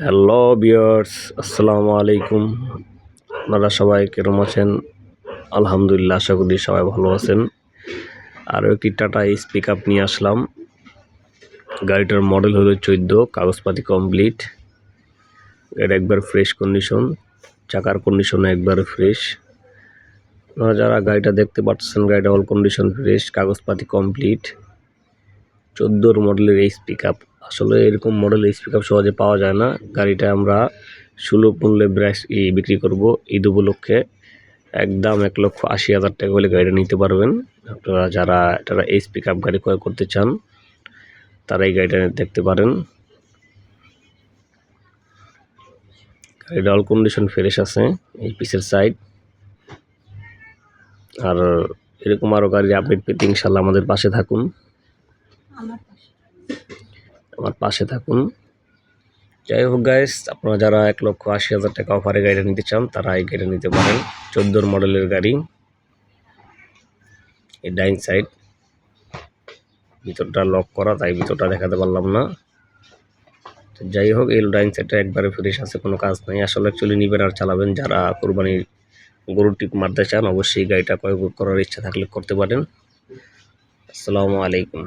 Hello বিয়ার্স আসসালামু আলাইকুম। আপনারা সবাই কেরম আছেন? আলহামদুলিল্লাহ, আশা করি সবাই ভালো আছেন। আরও একটি টাটা এস পিক আপ নিয়ে আসলাম। গাড়িটার মডেল হলো চোদ্দ, কাগজপাতি কমপ্লিট। গাড়িটা একবার ফ্রেশ কন্ডিশন, চাকার কন্ডিশনও একবার ফ্রেশ। আপনারা যারা গাড়িটা দেখতে পাচ্ছেন, গাড়িটা অল কন্ডিশন ফ্রেশ, কাগজপাতি কমপ্লিট। চোদ্দোর মডেলের এই পিক আপ। আসলে এরকম মডেল এইচ পিক সহজে পাওয়া যায় না। গাড়িটা আমরা সুলভ মূল্যে ব্রাশ বিক্রি করব ঈদ উপলক্ষে। একদম এক লক্ষ আশি হাজার টাকা হলে গাড়িটা নিতে পারবেন। আপনারা যারা এটা এইচ পিক আপ গাড়ি ক্রয় করতে চান তারা এই গাড়িটা দেখতে পারেন। গাড়িটা অল কন্ডিশন ফ্রেশ আছে, এই পিসের সাইড আর এরকম আরও গাড়ির আপডেট পেতে ইনশাল্লাহ আমাদের পাশে থাকুন। আমার আমার পাশে থাকুন। যাই হোক গাইস আপনারা যারা এক লক্ষ আশি হাজার টাকা অফারে গাড়িটা নিতে চান, তারা এই গাড়িটা নিতে পারেন। চোদ্দোর মডেলের গাড়ি। এই ডাইন সাইড ভিতরটা লক করা, তাই ভিতরটা দেখাতে পারলাম না। তো যাই হোক, এই ডাইন সাইডটা একবারে ফ্রেশ আছে, কোনো কাজ নাই। আসলে অ্যাকচুয়ালি নিবেন আর চালাবেন। যারা কোরবানির গরুর টিপ মারতে চান, অবশ্যই গাড়িটা ক্রয় করার ইচ্ছা থাকলে করতে পারেন। আসসালামু আলাইকুম।